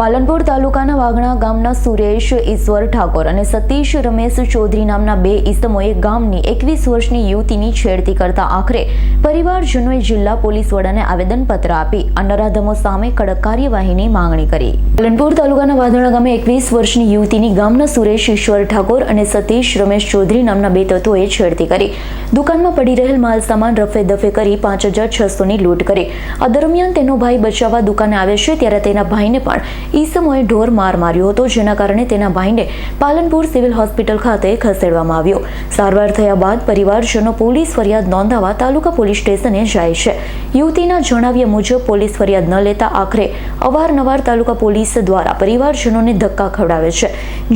પાલનપુર તાલુકાના વાઘણા ગામના સુરેશ, ઈશ્વર ઠાકોર અને સતીશ રમેશ ચૌધરી નામના બે ઈસમોએ ગામની એકવીસ વર્ષની યુવતીની છેડતી કરતા આખરે પરિવારજનોએ જિલ્લા પોલીસ વડાને આવેદનપત્ર આપી અનરાધમો સામે કડક કાર્યવાહીની માંગણી કરી. પાલનપુર તાલુકાના વાઘણા ગામે એકવીસ વર્ષની યુવતીની ગામના સુરેશ, ઈશ્વર ઠાકોર અને સતીશ રમેશ ચૌધરી નામના બે તત્વોએ છેડતી કરી. દુકાનમાં પડી રહેલ માલ સામાન રફે દફે કરી પાંચ હજાર છસોની લૂંટ કરી. આ દરમિયાન તેનો ભાઈ બચાવવા દુકાને આવે છે ત્યારે તેના ભાઈને પણ ઈસમોએ ઢોર માર માર્યો હતો, જેના કારણે તેના ભાઈને પાલનપુર સિવિલ હોસ્પિટલ ખાતે ખસેડવામાં આવ્યો. સારવાર થયા બાદ પરિવારજનો પોલીસ ફરિયાદ નોંધાવા તાલુકા પોલીસ સ્ટેશને જાય છે. યુવતીના જણાવ્યા મુજબ, પોલીસ ફરિયાદ ન લેતા આખરે અવારનવાર તાલુકા પોલીસ દ્વારા પરિવારજનોને ધક્કા ખવડાવે છે,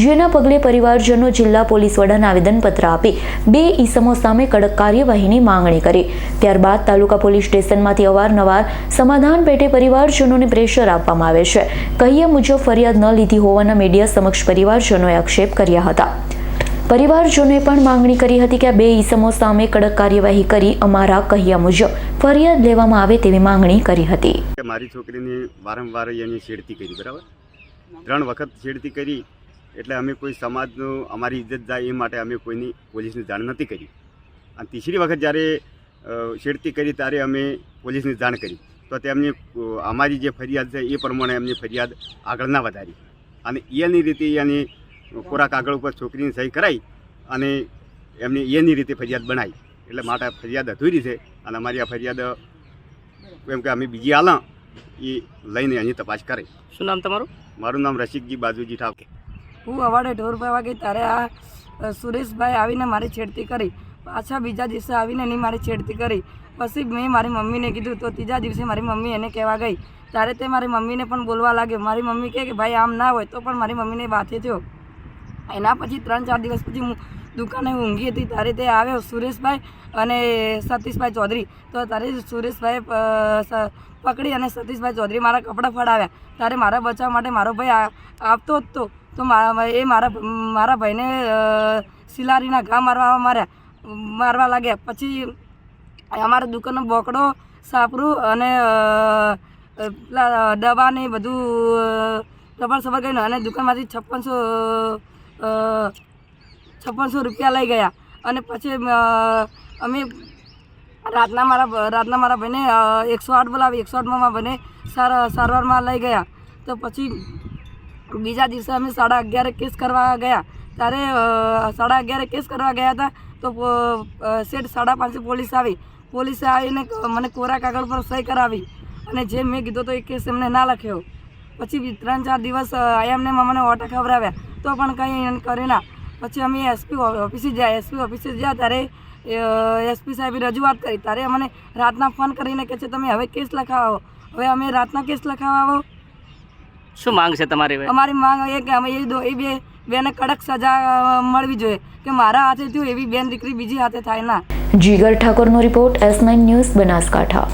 જેના પગલે પરિવારજનો જિલ્લા પોલીસ વડાને આવેદનપત્ર આપી બે ઈસમો સામે કડક કાર્યવાહીની માંગણી કરી. ત્યારબાદ તાલુકા પોલીસ સ્ટેશનમાંથી અવારનવાર સમાધાન પેટે પરિવારજનોને પ્રેશર આપવામાં આવે છે. કહ્યા મુજબ ફરિયાદ ન લીધી હોવાના મીડિયા સમક્ષ પરિવારજનોએ આક્ષેપ કર્યા હતા. પરિવારજનોએ પણ માંગણી કરી હતી કે આ બે ઈસમો સામે કડક કાર્યવાહી કરી અમારા કહ્યા મુજબ ફરિયાદ લેવામાં આવે તેવી માંગણી કરી હતી. મારી છોકરીને વારંવાર એની છેડતી કરી, બરાબર? ત્રણ વખત છેડતી કરી એટલે અમે કોઈ સમાજનું, અમારી ઇજ્જત જાય એ માટે અમે કોઈની પોલીસને જાણ નથી કરી. અને તીસરી વખત જ્યારે છેડતી કરી ત્યારે અમે પોલીસને જાણ કરી. તો તેમની અમારી જે ફરિયાદ છે એ પ્રમાણે એમની ફરિયાદ આગળ ના વધારી. અને એની રીતે એની ખોરાક આગળ ઉપર છોકરીની સહી કરાઈ અને એમની એની રીતે ફરિયાદ બનાવી એટલે માટે ફરિયાદ અધૂરી છે અને અમારી આ ફરિયાદ એમ કે અમે બીજી આલા એ લઈને એની તપાસ કરે શું નામ તમારું? મારું નામ રસિકજી બાજુજી ઠાકે હું અવાડે ઢોર પાવા ગઈ ત્યારે આ સુરેશભાઈ આવીને મારી છેડતી કરી. પાછા બીજા દિવસે આવીને એની મારી છેડતી કરી. પછી મેં મારી મમ્મીને કીધું, તો ત્રીજા દિવસે મારી મમ્મી એને કહેવા ગઈ. ત્યારે તે મારી મમ્મીને પણ બોલવા લાગ્યો. મારી મમ્મી કહે કે, ભાઈ, આમ ના હોય તો પણ મારી મમ્મીને બાથે થયો. એના પછી ત્રણ ચાર દિવસ પછી હું દુકાને ઊંઘી હતી. ત્યારે તે આવ્યો સુરેશભાઈ અને સતીશભાઈ ચૌધરી. તો ત્યારે સુરેશભાઈ પકડી અને સતીશભાઈ ચૌધરી મારા કપડાં ફડાવ્યા. ત્યારે મારા બચાવ માટે મારો ભાઈ આ- આવતો જ તો. તો એ મારા મારા ભાઈને સિલારીના ઘા મારવા માર્યા. મારવા લાગ્યા. પછી અમારા દુકાનનો બોકડો, સાપરું અને પેલા દવા ને બધું સબર સબર કરીને અને દુકાનમાંથી છપ્પનસો છપ્પનસો રૂપિયા લઈ ગયા. અને પછી અમે રાતના મારા રાતના મારા ભાઈને એકસો આઠ બોલાવી. એકસો આઠમાં મારા સાર, સારવારમાં લઈ ગયા. તો પછી બીજા દિવસે અમે સાડા અગિયારે કેસ કરવા ગયા. ત્યારે સાડા અગિયારે કેસ કરવા ગયા હતા તો સેઠ સાડા પાંચે પોલીસ આવી. પોલીસે આવીને મને કોરા કાગળ પર સહી કરાવી અને જે મેં કીધો તો એ કેસ એમને ના લખ્યો. પછી ત્રણ ચાર દિવસ એમને મને ઓટા ખવડાવ્યા. તો પણ કંઈ કર્યું ના. પછી અમે એસપી ઓફિસે ગયા એસપી ઓફિસે ગયા ત્યારે એસપી સાહેબે રજૂઆત કરી. ત્યારે અમને રાતના ફોન કરીને કહે છે તમે હવે કેસ લખાવો. હવે અમે રાતના કેસ લખાવો શું માંગ છે તમારી અમારી માંગ એ કે અમે એ દો એ બે બેને કડક સજા મળવી જોઈએ કે મારા હાથે થયું એવી બેન દીકરી બીજી હાથે થાય ના. Jigar ઠાકોરનો report S nine news Banaskantha.